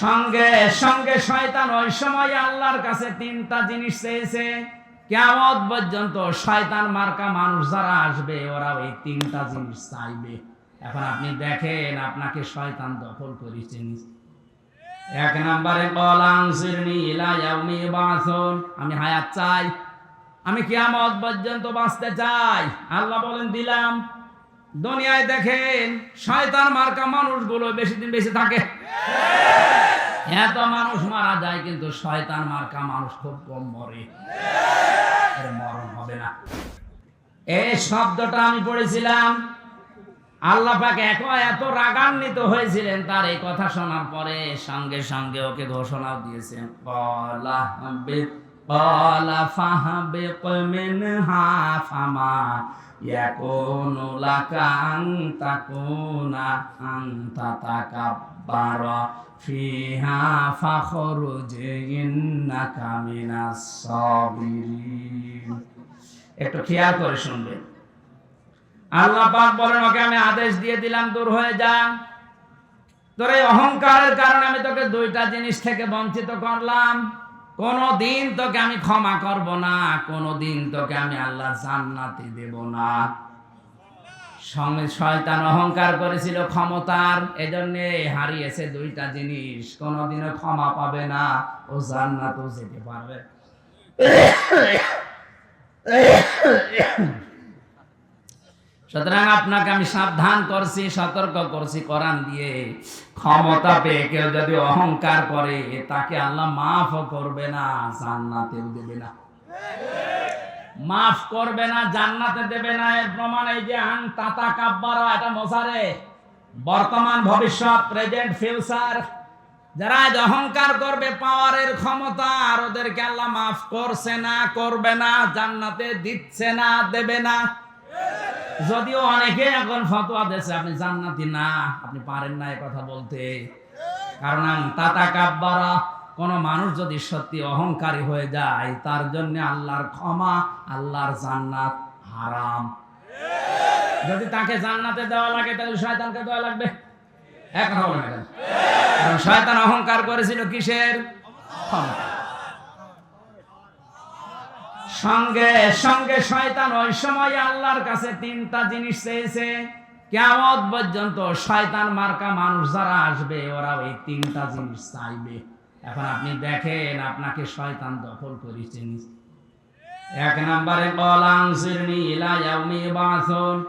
সঙ্গে সঙ্গে শয়তান ওই সময় আল্লাহর কাছে তিনটা জিনিস চেয়েছে। কেমন পর্যন্ত শয়তান মার্কা মানুষ যারা আসবে, ওরা ওই তিনটা জিনিস চাইবে। এখন আপনি দেখেন, আপনাকে শয়তান দখল করেছে এক নম্বরে আমি হায়াত চাই। আমি কিয়ামত পর্যন্ত বাঁচতে চাই। আল্লাহ বলেন, দিলাম। দুনিয়ায় দেখেন, শয়তান মার্কা মানুষগুলো বেশি দিন বেশি থাকে। এত মানুষ মারা যায়, কিন্তু শয়তান মার্কা মানুষ খুব কম মরে। মরণ হবে না। এই শব্দটা আমি পড়েছিলাম। আল্লাহ এক এত রাগান্বিত হয়েছিলেন, তার এই কথা শোনার পরে সঙ্গে সঙ্গে ওকে ঘোষণাও দিয়েছেন। কলা হাবিব কলা ফাহাবিক মিনহা ফামা, ইয়াকুনু লাকা আন তাকুনা ফিহা ফাখরুজ ইন্নাকা মিনাস সাবিরিন একটু খেয়াল করে আল্লাহ পাক বলেন, ওকে আমি আদেশ দিয়ে দিলাম, দূর হয়ে যা। তোর এই অহংকারের কারণে আমি তোকে দুইটা জিনিস থেকে বঞ্চিত করলাম। কোনো দিন তোকে আমি ক্ষমা করব না কোনো দিন তোকে আমি আল্লাহ জান্নাতি দেব না। সঙ্গে শয়তান অহংকার করেছিল ক্ষমতার, এজন্য হারিয়েছে দুইটা জিনিস। কোনোদিনও ক্ষমা পাবে না ও জান্নাতও যেতে পারবে। সুতরাং আপনাকে আমি সাবধান করছি, সতর্ক করছি কোরআন দিয়ে। ক্ষমতা পেয়ে কেউ যদি অহংকার করে, তাকে আল্লাহ মাফ করবে না, জান্নাতেও দেবে না। মাফ করবে না, জান্নাতে দেবে না। এর প্রমাণ এই যে আন তাতা কাব্বারা এটা মশারে বর্তমান ভবিষ্যৎ প্রেজেন্ট ফিউচার যারা অহংকার করবে পাওয়ারের ক্ষমতা, আর ওদেরকে আল্লাহ মাফ করছে না, করবে না, জান্নাতে দিচ্ছে না, দেবে না। যদিও অনেকে এখন ফতোয়া দিয়েছে, আপনি জান্নাতি না, আপনি পারেন না কথা বলতে। কারণ তাতা কাব্বারা কোন মানুষ যদি সত্যি অহংকারী হয়ে যায়, তার জন্য আল্লাহর ক্ষমা, আল্লাহর জান্নাত হারাম। যদি তাকে জান্নাতে দেওয়া লাগে, তাহলে শয়তানকে দেওয়া লাগবে। এক কথা বলে কারণ শয়তান অহংকার করেছিল কিসের? সঙ্গে সঙ্গে শয়তান ওই সময় আল্লাহর কাছে তিনটা জিনিস চেয়েছে। কেমন পর্যন্ত শয়তান মার্কা মানুষ যারা আসবে, ওরা ওই তিনটা জিনিস চাইবে। এখন আপনি দেখেন আপনাকে শয়তান দখল করেছেন এক নম্বরে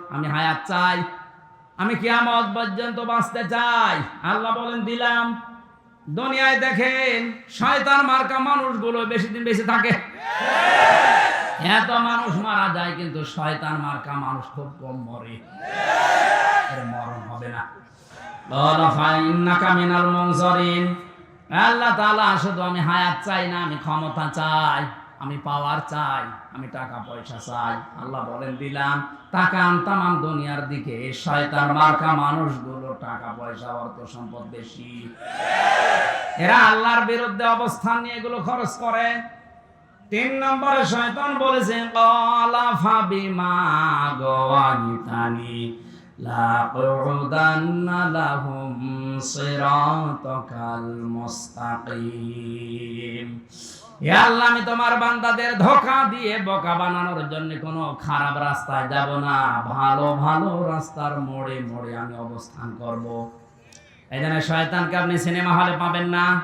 আমি হায়াত চাই। আমি কিয়ামত পর্যন্ত বাঁচতে চাই। আল্লাহ বলেন, দিলাম। দুনিয়ায় দেখেন শয়তান মার্কা মানুষগুলো বেশি দিন বেশি থাকে। এত মানুষ মারা যায় কিন্তু শয়তান মার্কা মানুষ খুব কম মরে। মরণ হবে না। মিনাল মুনজারিন? আল্লাহ তাআলা শুধু আমি হায়াত চাই না, আমি ক্ষমতা চাই, আমি পাওয়ার চাই, আমি টাকা পয়সা চাই। আল্লাহ বলেন, দিলাম। টাকা আনতাম দুনিয়ার দিকে। শয়তান মার্কা মানুষগুলো টাকা পয়সা, অর্থ সম্পদ বেশি। এরা আল্লাহর বিরুদ্ধে অবস্থান নিয়ে এগুলো খরচ করে। তিন নম্বরে শয়তান বলেছে কলা ফাবিমা গওয়ানিতানি আমি তোমার বান্দাদের ধোকা দিয়ে বোকা বানানোর জন্য কোনো খারাপ রাস্তায় যাব না। ভালো ভালো রাস্তার মোড়ে মোড়ে আমি অবস্থান করব। এই জন্য শয়তানকে আপনি সিনেমা হলে পাবেন না।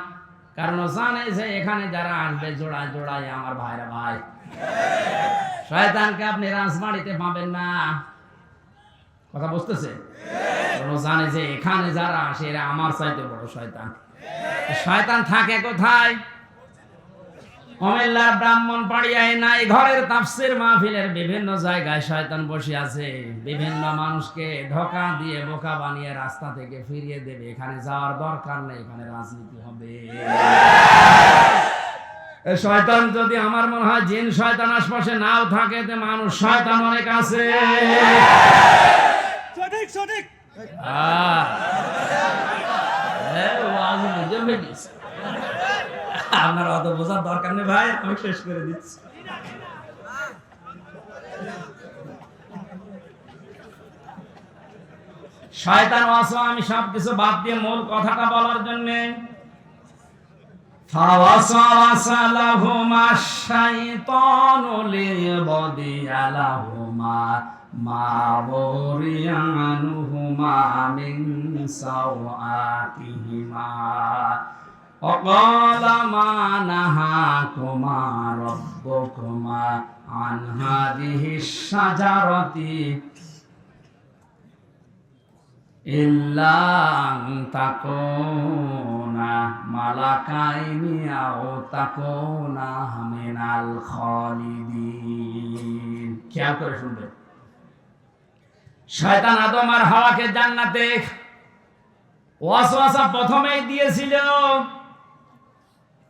কারণ জানে যে এখানে যারা আসবে, জোড়ায় জোড়ায় আমার ভাইরা ভাই। শয়তানকে আপনি রাজবাড়িতে পাবেন না। কথা বুঝতেছে? জানে যে এখানে যারা আসে, এরা আমার চাইতে বড় শয়তান। শয়তান থাকে কোথায়? কুমিল্লার ব্রাহ্মণ পাড়িয়ায় নাই, ঘরের তাফসির মাহফিলের বিভিন্ন জায়গায় শয়তান বসে আছে। বিভিন্ন মানুষকে ধোকা দিয়ে বোকা বানিয়ে রাস্তা থেকে ফিরিয়ে দেবে। এখানে যাওয়ার দরকার নেই, এখানে রাজনীতি হবে। শয়তান যদি আমার মনে হয় জিন শয়তান আশপাশে নাও থাকে তো মানুষ শয়তান অনেক আছে। সঠিক সঠিক। আপনার অত বোঝার দরকার নেই ভাই আমি শেষ করে দিচ্ছি। শয়তান ওয়াসওয়া আমি সব কিছু বাদ দিয়ে মূল কথাটা বলার জন্য فوسوس لهما الشيطان ليبدي لهما ما وري عنهما من سوآتهما وقال ما نهاكما ربكما عن هذه الشجرة إلا أن تكونا ملكين أو تكونا من الخالدين খেয়াল করে শুনবে শয়তান আদম আর হাওয়াকে জান্নাতে ওয়াসওয়াসা প্রথমেই দিয়েছিল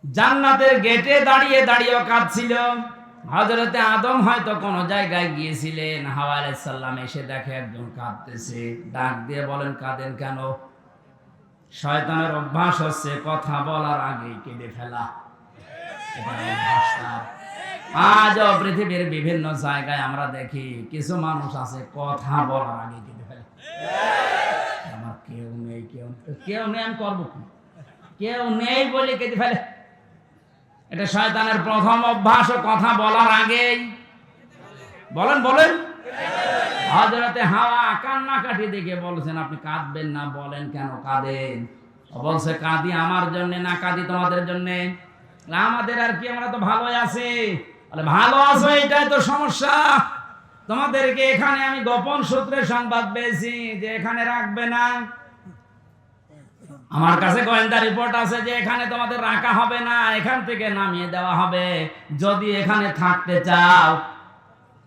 জান্নাতের গেটে দাঁড়িয়ে দাঁড়িয়ে কাঁদছিল হজরতে আদম হয়তো কোন জায়গায় গিয়েছিলেন, হাওয়া আলাইসাল্লাম এসে দেখে একজন কাঁদতেছে, ডাক দিয়ে বলেন, কাঁদেন কেন? শয়তানের অভ্যাস হচ্ছে কথা বলার আগে কেঁদে ফেলা। আজও পৃথিবীর বিভিন্ন জায়গায় আমরা দেখি কিছু মানুষ আছে কথা বলার আগে কেঁদে ফেলে। আমার কেউ নেই, কেউ কেউ নেই, আমি করব কেউ নেই বলে কেঁদে ফেলে। এটা শয়তানের প্রথম অভ্যাস, ও কথা বলার আগেই। বলেন বলেন। হজরতে হাওয়া কান্নাকাটি দেখে বলছেন, আপনি কাঁদবেন না, বলেন কেন কাঁদেন? বলছে, কাঁদি আমার জন্য না, কাঁদি তোমাদের জন্য। আমাদের আর কি, আমরা তো ভালোই আছি। ভালো আছো, এটাই তো সমস্যা। তোমাদেরকে এখানে আমি গোপন সূত্রে সংবাদ পেয়েছি যে এখানে রাখবে না। আমার কাছে গোয়েন্দা রিপোর্ট আছে যে এখানে তোমাদের রাখা হবে না, এখান থেকে নামিয়ে দেওয়া হবে। যদি এখানে থাকতে চাও,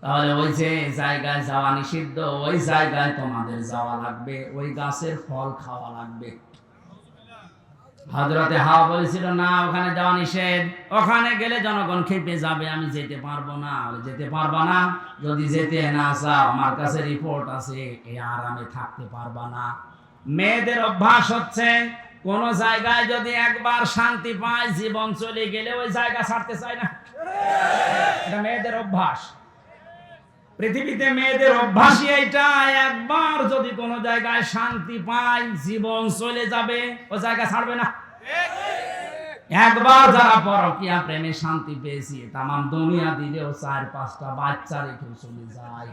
তাহলে ওই যে জায়গায় যাওয়া নিষিদ্ধ, ওই জায়গায় তোমাদের যাওয়া লাগবে, ওই গাছের ফল খাওয়া লাগবে। হাওয়া বলেছিল, না, ওখানে যাওয়া নিষেধ। ওখানে গেলে জনগণ খেপে যাবে, আমি যেতে পারব না। যেতে পারবা না? যদি যেতে না চাও, আমার কাছে রিপোর্ট আছে, এই আরামে থাকতে পারবা না। মেয়েদের অভ্যাস হচ্ছে, কোন জায়গায় যদি একবার শান্তি পায়, জীবন চলে গেলে ওই জায়গা ছাড়তে চায় না। এটা মেয়েদের অভ্যাস। পৃথিবীতে মেয়েদের অভ্যাসই এইটা, একবার যদি কোনো জায়গায় শান্তি পায়, জীবন চলে যাবে, ও জায়গা ছাড়বে না। একবার যারা পরকিয়া প্রেমে শান্তি পেয়েছি, তামাম দুনিয়া দিলেও চার, পাঁচটা বাচ্চা রেখে চলে যায়।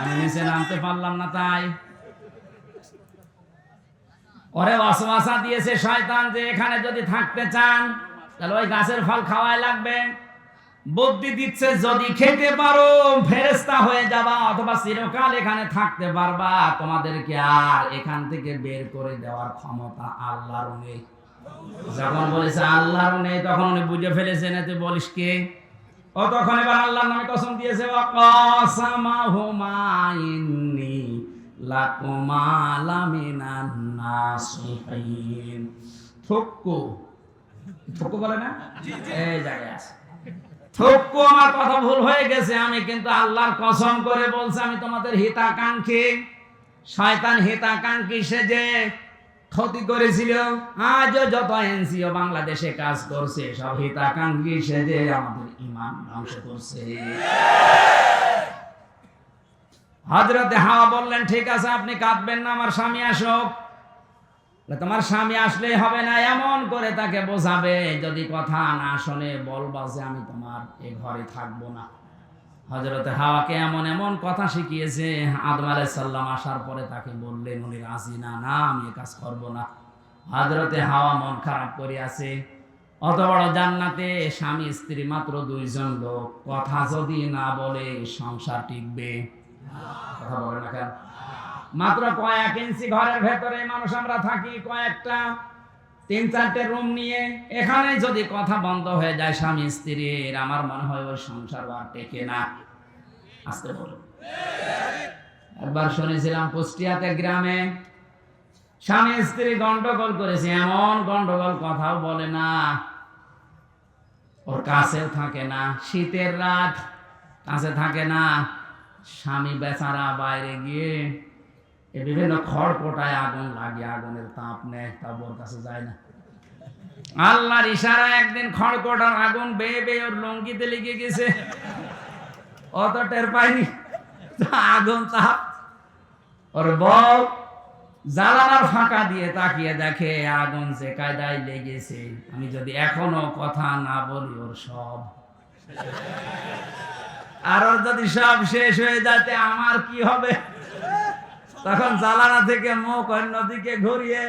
আমি নিচে নামতে পারলাম না তাই। ওরে ওয়াসওয়াসা দিয়েছে শয়তান যে এখানে যদি থাকতে চান, তাহলে ওই গাছের ফল খাওয়াই লাগবে। বুদ্ধি দিচ্ছে, যদি খেতে পারো ফেরেস্তা হয়ে যাবা, অথবা চিরকাল এখানে থাকতে পারবা। তোমাদেরকে আর এখান থেকে বের করে দেওয়ার ক্ষমতা আল্লাহর নেই। যখন বলেছে, আল্লাহর নেই, তখন উনি বুঝে ফেলেছেন তুই বলিস কে? ও তখন এবার আল্লাহর নামে কসম দিয়েছে ওয়াকাসামাহুমা ইন্নী লাকুমা লামিনান নাসিহিন থুক্কু থুক্কু বলে না? এই জায়গায় আছে। থুক্কু আমার কথা ভুল হয়ে গেছে আমি কিন্তু আল্লাহর কসম করে বলছি আমি তোমাদের হিতাকাঙ্ক্ষী। শয়তান হিতাকাঙ্ক্ষী সেজে ক্ষতি করেছিল আজও যত এনসিও বাংলাদেশে কাজ করছে সব হিতাকাঙ্ক্ষী সেজে আমাদের ইমান ধ্বংস করছে। হজরতে হাওয়া বললেন, ঠিক আছে, আপনি কাঁদবেন না, আমার স্বামী আসুক। তোমার স্বামী আসলেই হবে না, এমন করে তাকে বোঝাবে, যদি কথা না শোনে বলবা যে আমি তোমার এ ঘরে থাকব না। হজরতে হাওয়াকে এমন এমন কথা শিখিয়েছে, আদম আলাইসাল্লাম আসার পরে তাকে বললেন, উনি রাজি না না, আমি এ কাজ করব না। হজরতে হাওয়া মন খারাপ করে আছে অত বড় জান্নাতে স্বামী, স্ত্রী মাত্র দুইজন লোক, কথা যদি না বলে সংসার টিকবে কথা বলে না কেন? মাত্র কয়েক ইঞ্চি ঘরের ভেতরে মানুষ আমরা থাকি, কয়েকটা, তিন চারটে রুম নিয়ে। এখানে যদি কথা বন্ধ হয়ে যায়, স্বামী, স্ত্রীর, আমার মনে হয় ওই সংসার আর টেকে না। আসতে বলুন একবার শুনেছিলাম, কুষ্টিয়াতে গ্রামে স্বামী, স্ত্রী গন্ডগোল করেছে। এমন গন্ডগোল কথাও বলে না। ওর কাছেও থাকে না। শীতের রাত, কাছে থাকে না। স্বামী বেচারা বাইরে গিয়ে বিভিন্ন খড়কোটায় আগুন লাগে আগুনের তাপ নেয়, তা কাছে যায় না। আল্লাহর ইশারা একদিন খড়কোটার আগুন বেয়ে বেয়ে ওর লঙ্কিতে লেগে গেছে। অত টের পাইনি আগুন তাপ। ওর বউ জানালার ফাঁকা দিয়ে তাকিয়ে দেখে, আগুন যে কায়দায় লেগেছে, আমি যদি এখনও কথা না বলি ওর সব। আর ওর যদি সব শেষ হয়ে যাতে আমার কি হবে? তখন জালানা থেকে মুখ অন্যদিকে ঘুরিয়ে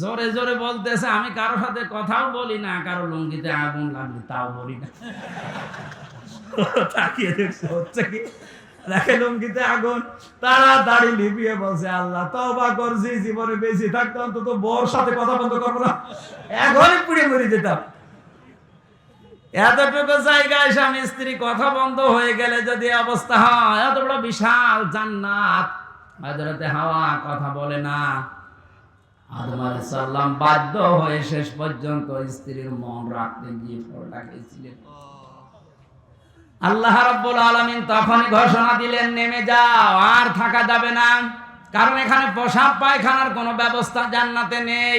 জোরে জোরে বলতেছে, আমি কারোর সাথে কথাও বলি না, কারও লুঙ্গিতে আগুন লাগলে তাও বলি না। তাকিয়ে দেখছে, হচ্ছে কি? দেখে লুঙ্গিতে আগুন তাড়াতাড়ি লিপিয়ে বলছে, আল্লাহ তবা করছি, জীবনে বেশি থাকতো অন্তত বউর সাথে কথা বন্ধ করব না। এখনই পুড়ে মরে যেতাম। এতটুকু জায়গায় স্বামী স্ত্রী কথা বন্ধ হয়ে গেলে যদি অবস্থা হয়, এত বড় বিশাল জান্নাত। হযরতে হাওয়া কথা বলে না। আদম বাধ্য হয়ে শেষ পর্যন্ত স্ত্রীর মন রাখতে গিয়ে ফলটা খেয়েছিলেন। আল্লাহ রাব্বুল আলামিন তখনই ঘোষণা দিলেন, নেমে যাও, আর থাকা যাবে না। কারণ এখানে পোশাক, পায়খানার কোনো ব্যবস্থা জান্নাতে নেই।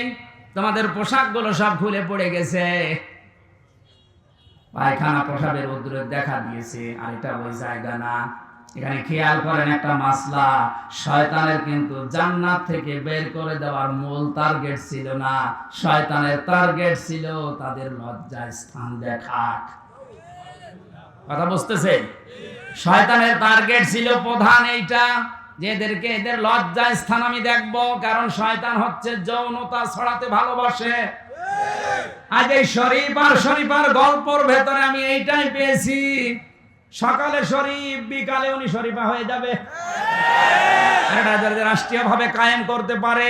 তোমাদের পোশাকগুলো সব খুলে পড়ে গেছে। পায়খানা প্রসাবের উদ্রেক দেখা দিয়েছে, আর এটা ওই জায়গা না। এখানে খেয়াল করেন একটা মাসলা, শয়তানের কিন্তু জান্নাত থেকে বের করে দেওয়ার মূল টার্গেট ছিল না। শয়তানের টার্গেট ছিল তাদের লজ্জায় স্থান দেখাক কথা বুঝতেছে? শয়তানের টার্গেট ছিল প্রধান এইটা, যে এদেরকে, এদের লজ্জায় স্থান আমি দেখব, কারণ শয়তান হচ্ছে যৌনতা ছড়াতে ভালোবাসে। আজ এই শরীফ শরীফার গল্পর ভেতরে আমি এইটাই পেয়েছি। সকালে শরীফ, বিকালে উনি শরীফা হয়ে যাবে। এটা যদি রাষ্ট্রীয় ভাবে কায়েম করতে পারে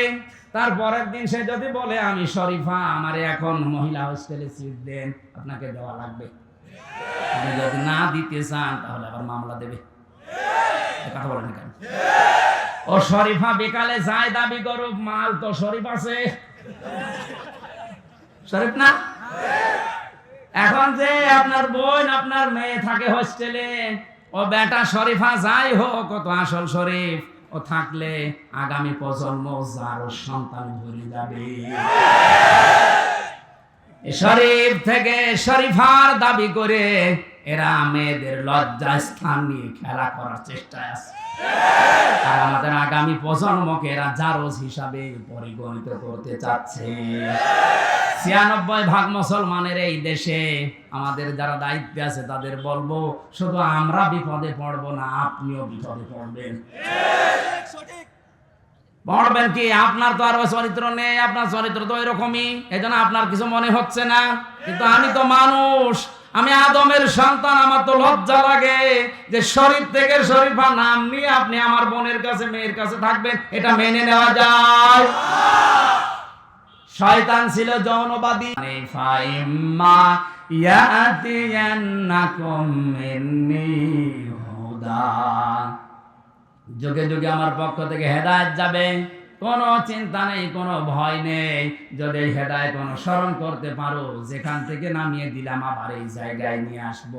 তারপরের দিন সে যদি বলে, আমি শরীফা, আমারে এখন মহিলা হোস্টেলে সিট দেন, আপনাকে দেওয়া লাগবে। আপনি যদি না দিতে চান, তাহলে আবার মামলা দেবে। কথা বলেন কেন? ও শরীফা বিকালে যায় দাবি করুক, মাল তো শরীফ আছে। শরীফ না? এখন যে আপনার বোন, আপনার মেয়ে থাকে হোস্টেলে ও বেটা শরীফা যাই হোক তো আসল শরীফ, ও থাকলে আগামী প্রজন্ম যার সন্তান ভরে যাবে। শরীফ থেকে শরীফার দাবি করে এরা মেয়েদের লজ্জা স্থান নিয়ে খেলা করার চেষ্টায় আছে। আর আমাদের আগামী প্রজন্মকে এরা জারজ হিসাবে পরিগণিত করতে চাচ্ছে। ছিয়ানব্বই ভাগ মুসলমানের এই দেশে আমাদের যারা দায়িত্বে আছে তাদের বলব, শুধু আমরা বিপদে পড়ব না, আপনিও বিপদে পড়বেন। পড়বেন কি? আপনার তো আর চরিত্র নেই, আপনার চরিত্র তো এরকমই এই জন্য আপনার কিছু মনে হচ্ছে না। কিন্তু আমি তো মানুষ, আমি আদমের সন্তান, আমার তো লজ্জা লাগে যে শরীফ থেকে শরীফা নাম নিয়ে আপনি আমার বোনের কাছে, মেয়ের কাছে থাকবেন, এটা মেনে নেওয়া যায়। শয়তান ছিল যৌনবাদী। ফাইম্মা যুগে যুগে আমার পক্ষ থেকে হেদায়েত যাবে, কোনো চিন্তা নেই, কোনো ভয় নেই। যদি হেদায়েত অনুসরণ করতে পারো, যেখান থেকে নামিয়ে দিলাম, আবার এই জায়গায় নিয়ে আসব।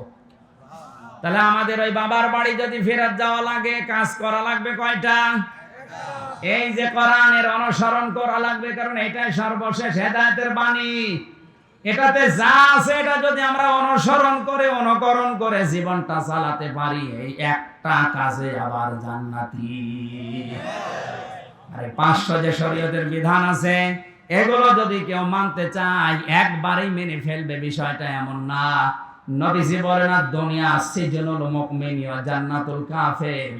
তাহলে আমাদের ওই বাবার বাড়ি যদি ফেরত যাওয়া লাগে, কাজ করা লাগবে কয়টা? এই যে কোরআনের অনুসরণ করা লাগবে, কারণ এটাই সর্বশেষ হেদায়েতের বাণী। এটাতে যা আছে, এটা যদি আমরা অনুসরণ করে, অনুকরণ করে জীবনটা চালাতে পারি, এই একটা কাজে আবার জান্নাতি। আরে, পাঁচশো যে শরীয়তের বিধান আছে, এগুলো যদি কেউ মানতে চায়, একবারই মেনে ফেলবে, বিষয়টা এমন না। নবীজি বলে না দুনিয়া সিজনুল মুমিন ওয়া জান্নাতুল কাফের।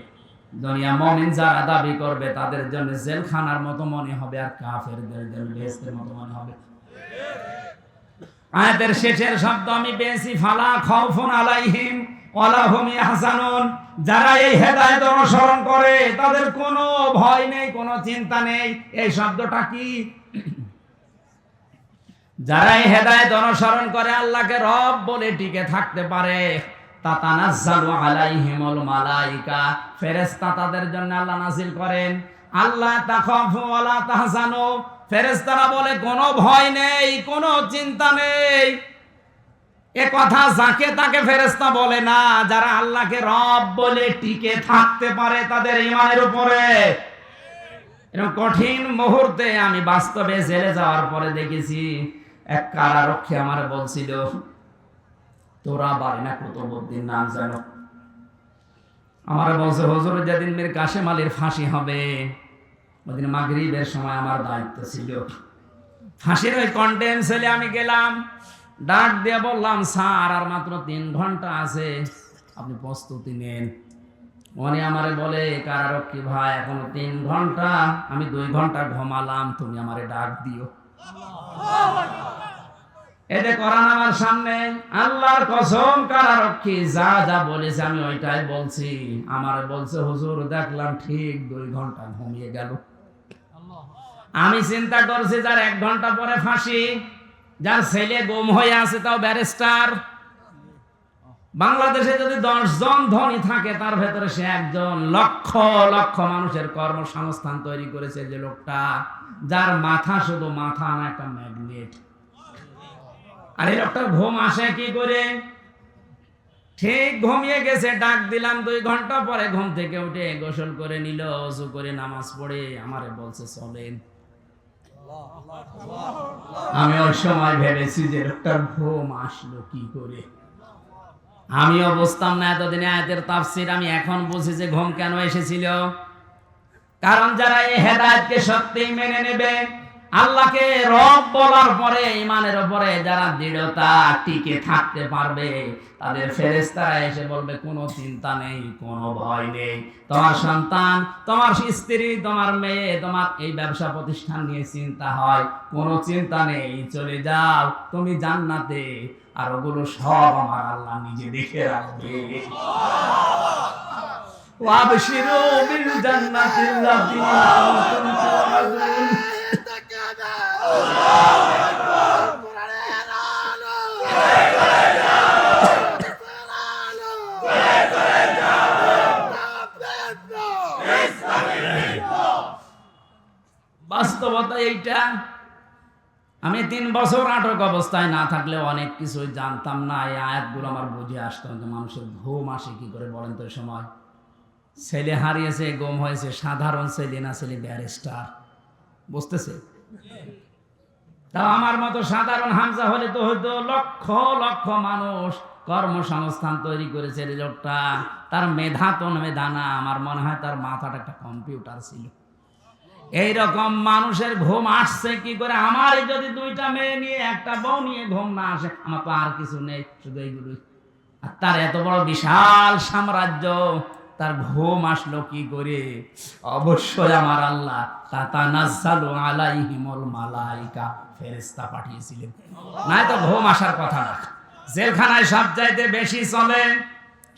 দুনিয়া মুমিন যারা দাবি করবে, তাদের জন্য জেলখানার মতো মনে হবে আর কাফেরদের জন্য বেহেশতের মতো মনে হবে। আয়াতের শেষের শব্দ আমি পেয়েছি, ফালা খাউফুন আলাইহিম হুম ইয়াহজানুন। যারা এই হেদায়েত অনুসরণ করে, তাদের কোনো ভয় নেই, কোনো চিন্তা নেই। এই শব্দটা কি? যারা এই হেদায়েত অনুসরণ করে, আল্লাহকে রব বলে টিকে থাকতে পারে। ফেরেশতা তাদের জন্য আল্লাহ নাযিল করেন। আল্লাহ বলে, কোনো ভয় নেই, কোনো চিন্তা নেই। এ কথা যাকে তাকে বলে না, যারা আল্লাহকে রব বলে টিকে থাকতে পারে তাদের ইমানের উপরে। এরকম কঠিন মুহূর্তে আমি বাস্তবে জেলে যাওয়ার পরে দেখেছি, এক কারারক্ষী আমার বলছিল তোরা বাড়ি না কুতুবুদ্দিন নাম জানো? আমার বলছে, হজুর, যেদিন মীর কাশেম আলীর ফাঁসি হবে, ওদিন মাগরিবের সময় আমার দায়িত্ব ছিল। ফাঁসির ওই কন্টেন্ট ছেলে আমি গেলাম, ডাক দিয়ে বললাম, স্যার, আর মাত্র তিন ঘণ্টা আছে, আপনি প্রস্তুতি নেন। উনি আমারে বলে, কারারক্ষী ভাই, এখনও তিন ঘণ্টা, আমি দুই ঘণ্টা ঘুমালাম, তুমি আমারে ডাক দিও। এতে করান আমার সামনে। আল্লাহর কসম কারারক্ষী যা যা বলেছে আমি ওইটাই বলছি। আমার বলছে, হুজুর, দেখলাম ঠিক দুই ঘণ্টা ঘুমিয়ে গেল। আমি চিন্তা করছি, যার এক ঘণ্টা পরে ফাঁসি, যার ছেলে গুম হয়ে আছে তাও ব্যারিস্টার। বাংলাদেশে যদি দশ জন ধনী থাকে, তার ভেতরে সে একজন লক্ষ লক্ষ মানুষের কর্মসংস্থান তৈরি করেছে যে লোকটা, যার মাথা শুধু মাথা না, একটা ম্যাগনেট। আর এই লোকটার ঘুম আসে কি করে? ঠিক ঘুমিয়ে গেছে, ডাক দিলাম দুই ঘণ্টা পরে ঘুম থেকে উঠে গোসল করে নিল, অজু করে নামাজ পড়ে, আমারে বলছে, চলেন। আমি ওই সময় ভেবেছি যে লোকটার ঘুম আসলো কি করে? আমিও বুঝতাম না, এতদিনে আয়াতের তাফসির, আমি এখন বুঝি যে ঘুম কেন এসেছিল। কারণ যারা এই হেদায়েতকে সত্যিই মেনে নেবে আল্লাহকে রব বলার পরে ইমানের উপরে যারা দৃঢ়তা টিকে থাকতে পারবে তাদের ফেরেশতারা এসে বলবে কোনো চিন্তা নেই কোনো ভয় নেই তোমার সন্তান তোমার স্ত্রী তোমার মেয়ে তোমার এই ব্যবসা প্রতিষ্ঠান নিয়ে চিন্তা হয় কোনো চিন্তা নেই চলে যাও তুমি জান্নাতে আর ওগুলো সব আমার আল্লাহ নিজে দেখে রাখবে وابشروا بالجنة التي كنتم توعدون বাস্তবতা এইটা। আমি তিন বছর আটক অবস্থায় না থাকলে অনেক কিছু জানতাম না। এই আয়াতগুলো আমার বুঝে আসতো যে মানুষের ঘুম আসে কি করে বলেন তো সময়। ছেলে হারিয়েছে, গম হয়েছে, সাধারণ ছেলে না ছেলে ব্যারিস্টার। বুঝতেছে? তাও আমার মতো সাধারণ হামজা হলে তো হয়তো লক্ষ লক্ষ মানুষ কর্মসংস্থান তৈরি করেছে লোকটা। তার মেধা তো মেধা না, আমার মনে হয় তার মাথাটা একটা কম্পিউটার ছিল। এই রকম মানুষের ঘুম আসছে কি করে? আমার যদি দুইটা মেয়ে নিয়ে, একটা বউ নিয়ে ঘুম না আসে, আমার তো আর কিছু নেই, শুধু এইগুলোই। আর তার এত বড় বিশাল সাম্রাজ্য তার ঘুম আসলো কি করে? অবশ্যই আমার আল্লাহ তাতানাজ্জালু আলাইহিমুল মালাইকা ফেরেশতা পাঠিয়েছিলেন। না তো ঘুম আসার কথা না। জেলখানায় সব চাইতে বেশি চলে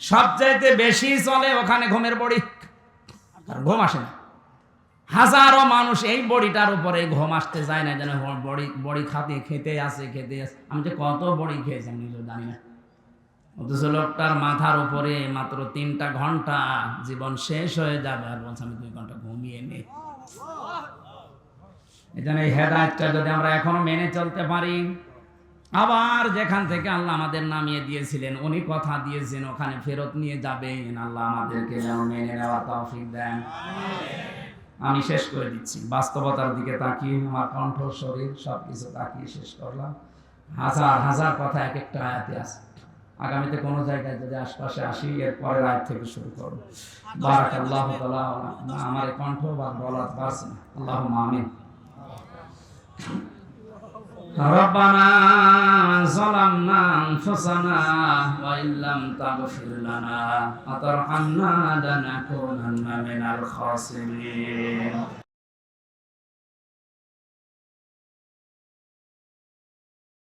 সব চাইতে বেশি চলে ওখানে ঘুমের বড়ি। আর ঘুম আসে না। হাজারো মানুষ এই বড়িটার উপরে ঘুম আসতে যায় না যেন বড়ি বড়ি খাতে, খেতে আসে খেতে আসে আমি যে কত বড়ি খেয়েছি আমি জানি না। অথচ লোকটার মাথার উপরে মাত্র তিনটা ঘণ্টা জীবন শেষ হয়ে যাবে আর বলছে, আমি দুই ঘণ্টা ঘুমিয়ে নেই। এই হেদায়তটা যদি আমরা এখনও মেনে চলতে পারি, আবার যেখান থেকে আল্লাহ আমাদের নামিয়ে দিয়েছিলেন, উনি কথা দিয়েছেন, ওখানে ফেরত নিয়ে যাবেন। আল্লাহ আমাদেরকে যেন মেনে নেওয়া তৌফিক দেন। আমি শেষ করে দিচ্ছি। বাস্তবতার দিকে তাকিয়ে, আমার কণ্ঠ শরীর সব কিছু তাকিয়ে শেষ করলাম। হাজার হাজার কথা এক একটা আয়াতে আছে। আগামীতে কোনো জায়গায় যদি আশপাশে আসি এর পরের আয়াত থেকে শুরু করবো বারাক আল্লাহ আমার এই কণ্ঠ বা বলার পারছে না আল্লাহ আমিন ربنا ظلمنا أنفسنا وإن لم تغفر لنا وترحمنا لنكونن من الخاسرين